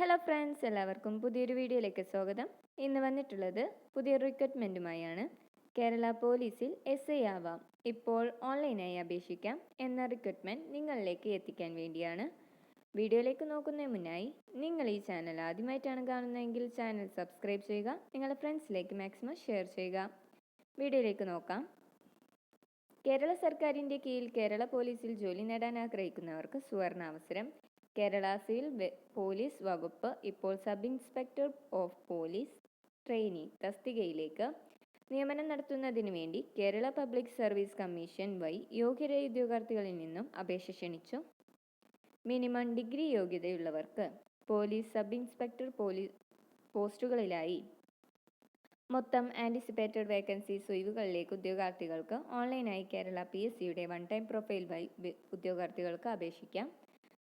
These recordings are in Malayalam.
ഹലോ ഫ്രണ്ട്സ് എല്ലാവർക്കും പുതിയൊരു വീഡിയോയിലേക്ക് സ്വാഗതം. ഇന്ന് വന്നിട്ടുള്ളത് പുതിയ റിക്രൂട്ട്മെന്റുമായാണ് കേരള പോലീസിൽ എസ് ഐ ആവാം. ഇപ്പോൾ ഓൺലൈനായി അപേക്ഷിക്കാം എന്ന റിക്രൂട്ട്മെന്റ് നിങ്ങളിലേക്ക് എത്തിക്കാൻ വേണ്ടിയാണ്. വീഡിയോയിലേക്ക് നോക്കുന്നതിന് മുന്നായി നിങ്ങൾ ഈ ചാനൽ ആദ്യമായിട്ടാണ് കാണുന്നതെങ്കിൽ ചാനൽ സബ്സ്ക്രൈബ് ചെയ്യുക നിങ്ങളുടെ ഫ്രണ്ട്സിലേക്ക് മാക്സിമം ഷെയർ ചെയ്യുക. വീഡിയോയിലേക്ക് നോക്കാം. കേരള സർക്കാരിന്റെ കീഴിൽ കേരള പോലീസിൽ ജോലി നേടാൻ ആഗ്രഹിക്കുന്നവർക്ക് സുവർണ അവസരം. കേരള സിവിൽ പോലീസ് വകുപ്പ് ഇപ്പോൾ sub inspector of police trainee തസ്തികയിലേക്ക് നിയമനം നടത്തുന്നതിന് വേണ്ടി കേരള പബ്ലിക് സർവീസ് കമ്മീഷൻ വഴി യോഗ്യരായ ഉദ്യോഗാർത്ഥികളിൽ നിന്നും അപേക്ഷ ക്ഷണിച്ചു. മിനിമം ഡിഗ്രി യോഗ്യതയുള്ളവർക്ക് പോലീസ് സബ് ഇൻസ്പെക്ടർ പോലീസ് പോസ്റ്റുകളിലായി മൊത്തം ആന്റിസിപ്പേറ്റഡ് വേക്കൻസീസ് ഒഴിവുകളിലേക്ക് ഉദ്യോഗാർത്ഥികൾക്ക് ഓൺലൈനായി കേരള പി എസ് സിയുടെ വൺ ടൈം പ്രൊഫൈൽ വഴി ഉദ്യോഗാർത്ഥികൾക്ക് അപേക്ഷിക്കാം.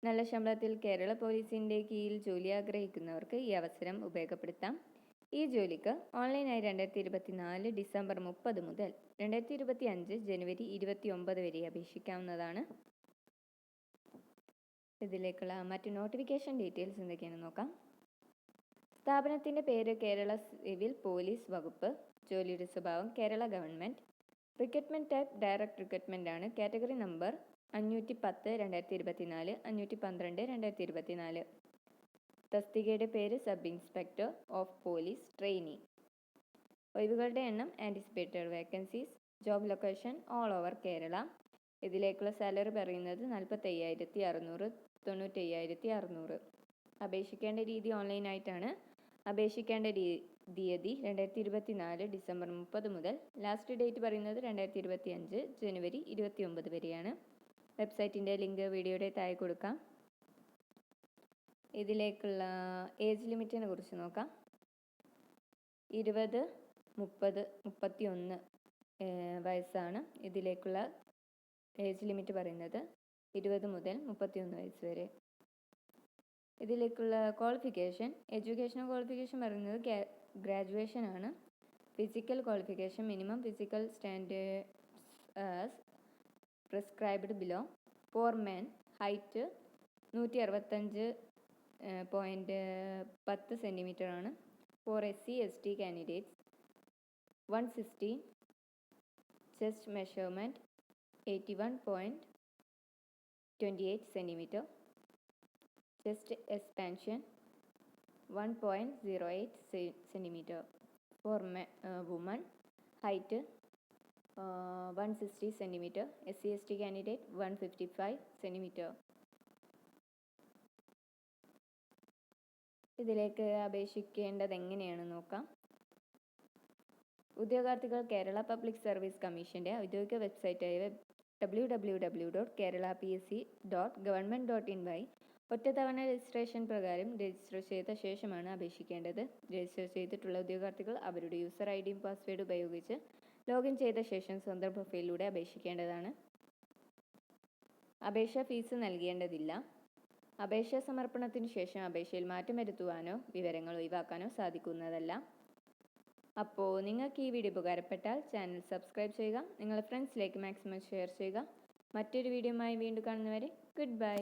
നല്ല ശമ്പളത്തിൽ കേരള പോലീസിന്റെ കീഴിൽ ജോലി ആഗ്രഹിക്കുന്നവർക്ക് ഈ അവസരം ഉപയോഗപ്പെടുത്താം. ഈ ജോലിക്ക് ഓൺലൈനായി രണ്ടായിരത്തി ഇരുപത്തി നാല് ഡിസംബർ മുപ്പത് മുതൽ രണ്ടായിരത്തി ഇരുപത്തി അഞ്ച് ജനുവരി ഇരുപത്തി ഒമ്പത് വരെ അപേക്ഷിക്കാവുന്നതാണ്. ഇതിലേക്കുള്ള മറ്റ് നോട്ടിഫിക്കേഷൻ ഡീറ്റെയിൽസ് എന്തൊക്കെയാണെന്ന് നോക്കാം. സ്ഥാപനത്തിന്റെ പേര് കേരള സിവിൽ പോലീസ് വകുപ്പ് ജോലിയുടെ സ്വഭാവം Kerala government recruitment type direct recruitment ആണ് കാറ്റഗറി നമ്പർ അഞ്ഞൂറ്റി പത്ത് രണ്ടായിരത്തി ഇരുപത്തിനാല് അഞ്ഞൂറ്റി പന്ത്രണ്ട് രണ്ടായിരത്തി ഇരുപത്തിനാല് തസ്തികയുടെ പേര് sub inspector of police trainee. ഒഴിവുകളുടെ എണ്ണം anticipated vacancies job location all over Kerala ഇതിലേക്കുള്ള സാലറി പറയുന്നത് നാൽപ്പത്തി അയ്യായിരത്തി അറുന്നൂറ് തൊണ്ണൂറ്റി അയ്യായിരത്തി അറുന്നൂറ് അപേക്ഷിക്കേണ്ട രീതി ഓൺലൈനായിട്ടാണ് അപേക്ഷിക്കേണ്ട രീ- തീയതി രണ്ടായിരത്തി ഇരുപത്തി നാല് ഡിസംബർ മുപ്പത് മുതൽ. ലാസ്റ്റ് ഡേറ്റ് പറയുന്നത് രണ്ടായിരത്തി ഇരുപത്തി അഞ്ച് ജനുവരി ഇരുപത്തി ഒമ്പത് വരെയാണ്. വെബ്സൈറ്റിന്റെ ലിങ്ക് വീഡിയോയുടെ താഴെ കൊടുക്കാം. ഇതിലേക്കുള്ള ഏജ് ലിമിറ്റിനെ കുറിച്ച് നോക്കാം. ഇരുപത് മുപ്പത് മുപ്പത്തി ഒന്ന് വയസ്സാണ് ഇതിലേക്കുള്ള ഏജ് ലിമിറ്റ് പറയുന്നത്. ഇരുപത് മുതൽ മുപ്പത്തിയൊന്ന് വയസ്സ് വരെ. ഇതിലേക്കുള്ള ക്വാളിഫിക്കേഷൻ എഡ്യൂക്കേഷണൽ ക്വാളിഫിക്കേഷൻ പറയുന്നത് ഗ്രാജുവേഷൻ ആണ് physical qualification minimum physical standards prescribed below for men height നൂറ്റി അറുപത്തഞ്ച് പോയിന്റ് പത്ത് സെന്റിമീറ്ററാണ് for S C S T candidates one sixty chest measurement eighty one point twenty eight centimetre chest expansion one point zero eight centimetre for മെ women height one sixty centimetre S C S T candidate one fifty five centimetre ഇതിലേക്ക് അപേക്ഷിക്കേണ്ടത് എങ്ങനെയാണ് നോക്കാം. ഉദ്യോഗാർത്ഥികൾ കേരള പബ്ലിക് സർവീസ് കമ്മീഷന്റെ ഔദ്യോഗിക വെബ്സൈറ്റായ W W W dot Kerala P S C dot government dot in വഴി ഒറ്റത്തവണ രജിസ്ട്രേഷൻ പ്രകാരം രജിസ്റ്റർ ചെയ്ത ശേഷമാണ് അപേക്ഷിക്കേണ്ടത്. രജിസ്റ്റർ ചെയ്തിട്ടുള്ള ഉദ്യോഗാർത്ഥികൾ അവരുടെ യൂസർ ഐ ഡിയും പാസ്വേഡ് ഉപയോഗിച്ച് ലോഗിൻ ചെയ്ത ശേഷം സ്വന്തം പ്രൊഫൈലിലൂടെ അപേക്ഷിക്കേണ്ടതാണ്. അപേക്ഷ ഫീസ് നൽകേണ്ടതില്ല. അപേക്ഷ സമർപ്പണത്തിന് ശേഷം അപേക്ഷയിൽ മാറ്റം വരുത്തുവാനോ വിവരങ്ങൾ ഒഴിവാക്കാനോ സാധിക്കുന്നതല്ല. അപ്പോൾ നിങ്ങൾക്ക് ഈ വീഡിയോ ഉപകാരപ്പെട്ടാൽ ചാനൽ സബ്സ്ക്രൈബ് ചെയ്യുക നിങ്ങളുടെ ഫ്രണ്ട്സിലേക്ക് മാക്സിമം ഷെയർ ചെയ്യുക. മറ്റൊരു വീഡിയോയുമായി വീണ്ടും കാണുന്നവരെ ഗുഡ് ബൈ.